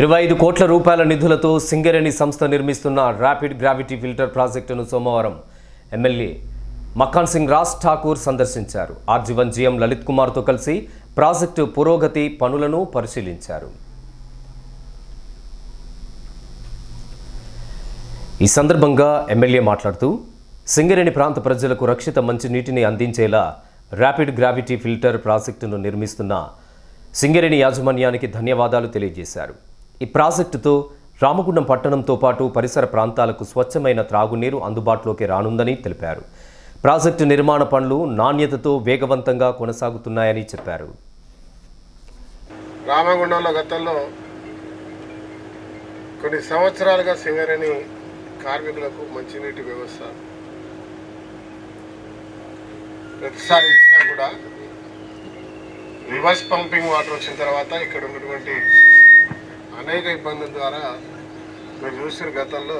ఇరవై ఐదు కోట్ల రూపాయల నిధులతో సింగరేణి సంస్థ నిర్మిస్తున్న ర్యాపిడ్ గ్రావిటీ ఫిల్టర్ ప్రాజెక్టును సోమవారం ఎమ్మెల్యే మక్కాన్ సింగ్ రాజ్ ఠాకూర్ సందర్శించారు. ఆర్జీవన్ జీఎం లలిత్ కుమార్తో కలిసి ప్రాజెక్టు పురోగతి పనులను పరిశీలించారు. ఈ సందర్భంగా ఎమ్మెల్యే మాట్లాడుతూ సింగరేణి ప్రాంత ప్రజలకు రక్షిత మంచినీటిని అందించేలా ర్యాపిడ్ గ్రావిటీ ఫిల్టర్ ప్రాజెక్టును నిర్మిస్తున్న సింగరేణి యాజమాన్యానికి ధన్యవాదాలు తెలియజేశారు. ఈ ప్రాజెక్టుతో రామగుండం పట్టణంతో పాటు పరిసర ప్రాంతాలకు స్వచ్ఛమైన త్రాగునీరు అందుబాటులోకి రానుందని తెలిపారు. ప్రాజెక్టు నిర్మాణ పనులు నాణ్యతతో వేగవంతంగా కొనసాగుతున్నాయని చెప్పారు. రామగుండంలో గతంలో కొన్ని సంవత్సరాలుగా సింగరేణి కార్మికులకు మంచినీటి వ్యవస్థ ప్రతిసారి ఇచ్చినా కూడా రివర్స్ పంపింగ్ వాటర్ వచ్చిన తర్వాత ఇక్కడ ఉన్నటువంటి అనేక ఇబ్బందుల ద్వారా మీరు చూసిన గతంలో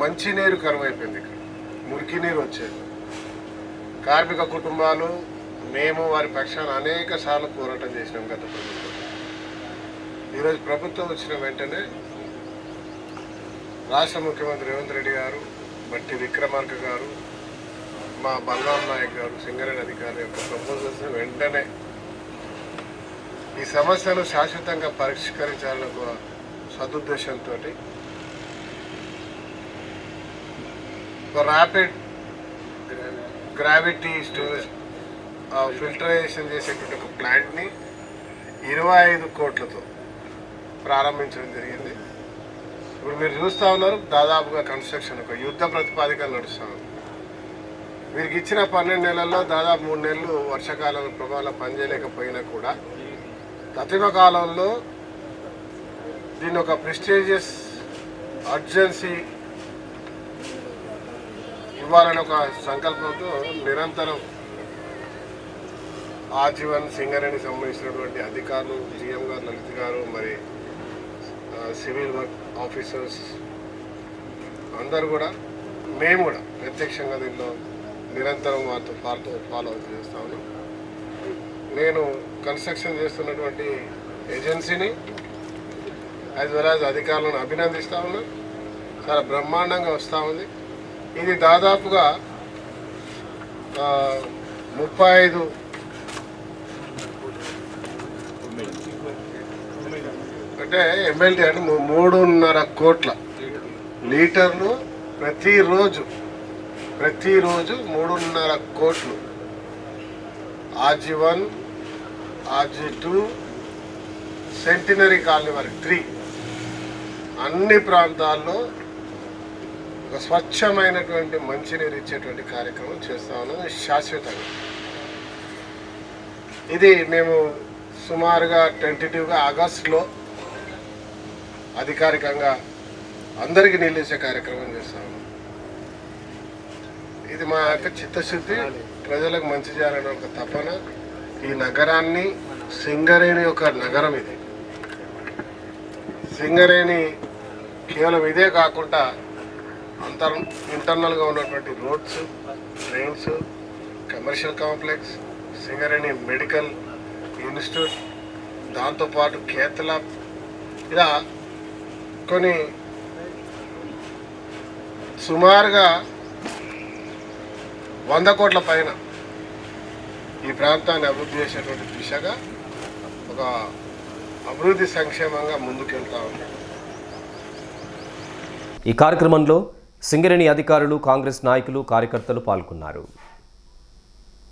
మంచినీరు కరువైపోయింది ఇక్కడ. మురికి నీరు వచ్చేది. కార్మిక కుటుంబాలు మేము వారి పక్షాన అనేక సార్లు పోరాటం చేసినాం గత ప్రభుత్వం. ఈరోజు ప్రభుత్వం వచ్చిన వెంటనే రాష్ట్ర ముఖ్యమంత్రి రేవంత్ రెడ్డి గారు బట్టి విక్రమార్క గారు మా బలరాం నాయక్ గారు సింగరేణి అధికారి యొక్క ప్రపోజల్స్ వెంటనే ఈ సమస్యను శాశ్వతంగా పరిష్కరించాలన్న ఒక సదుద్దేశంతో ర్యాపిడ్ గ్రావిటీ స్టోరేజ్ ఫిల్టరైజేషన్ చేసేటువంటి ఒక ప్లాంట్ని ఇరవై ఐదు కోట్లతో ప్రారంభించడం జరిగింది. ఇప్పుడు మీరు చూస్తూ ఉన్నారు దాదాపుగా కన్స్ట్రక్షన్ ఒక యుద్ధ ప్రతిపాదికలు నడుస్తూ ఉంది వీరికి ఇచ్చిన పన్నెండు నెలల్లో దాదాపు మూడు నెలలు వర్షాకాలం ప్రభావం పనిచేయలేకపోయినా కూడా కఠిన కాలంలో దీని ఒక ప్రెస్టీజియస్ అర్జెన్సీ ఇవ్వాలని ఒక సంకల్పంతో నిరంతరం ఆజీవన్ సింగరేణికి సంబంధించినటువంటి అధికారులు జిఎం గారు లలిత్ గారు మరి సివిల్ వర్క్ ఆఫీసర్స్ అందరూ కూడా మేము కూడా ప్రత్యక్షంగా దీనిలో నిరంతరం వారితో ఫాలో ఫాలో అప్ చేస్తా ఉన్నాం. నేను కన్స్ట్రక్షన్ చేస్తున్నటువంటి ఏజెన్సీని యాజ్ వెల్ యాజ్ అధికారులను అభినందిస్తా ఉన్నా. చాలా బ్రహ్మాండంగా వస్తూ ఉంది. ఇది దాదాపుగా ముప్పై ఐదు అంటే ఎమ్మెల్యే అంటే మూడున్నర కోట్ల లీటర్లు ప్రతిరోజు ప్రతిరోజు మూడున్నర కోట్లు. RG one RG two centenary colony వరకు త్రీ. అన్ని ప్రాంతాల్లో ఒక స్వచ్ఛమైనటువంటి మంచినీరు ఇచ్చేటువంటి కార్యక్రమం చేస్తా ఉన్నాం. శాశ్వతంగా ఇది మేము సుమారుగా టెంటేటివ్గా ఆగస్టులో అధికారికంగా అందరికీ నీళ్ళు ఇచ్చే కార్యక్రమం చేస్తా ఉన్నాం. ఇది మా యొక్క చిత్తశుద్ధి. ప్రజలకు మంచి చేయాలనే ఒక తపన. ఈ నగరాన్ని సింగరేణి ఒక నగరం ఇది. సింగరేణి కేవలం ఇదే కాకుండా అంతర్ ఇంటర్నల్గా ఉన్నటువంటి roads trains commercial complex Singareni medical institute దాంతోపాటు కేతల ఇలా కొన్ని సుమారుగా వంద కోట్ల పైన ఈ ప్రాంతాన్ని అభివృద్ధి చేసేటువంటి దిశగా ఒక అభివృద్ధి సంక్షేమంగా ముందుకెళ్తా ఉంది. ఈ కార్యక్రమంలో సింగరేణి అధికారులు కాంగ్రెస్ నాయకులు కార్యకర్తలు పాల్గొన్నారు.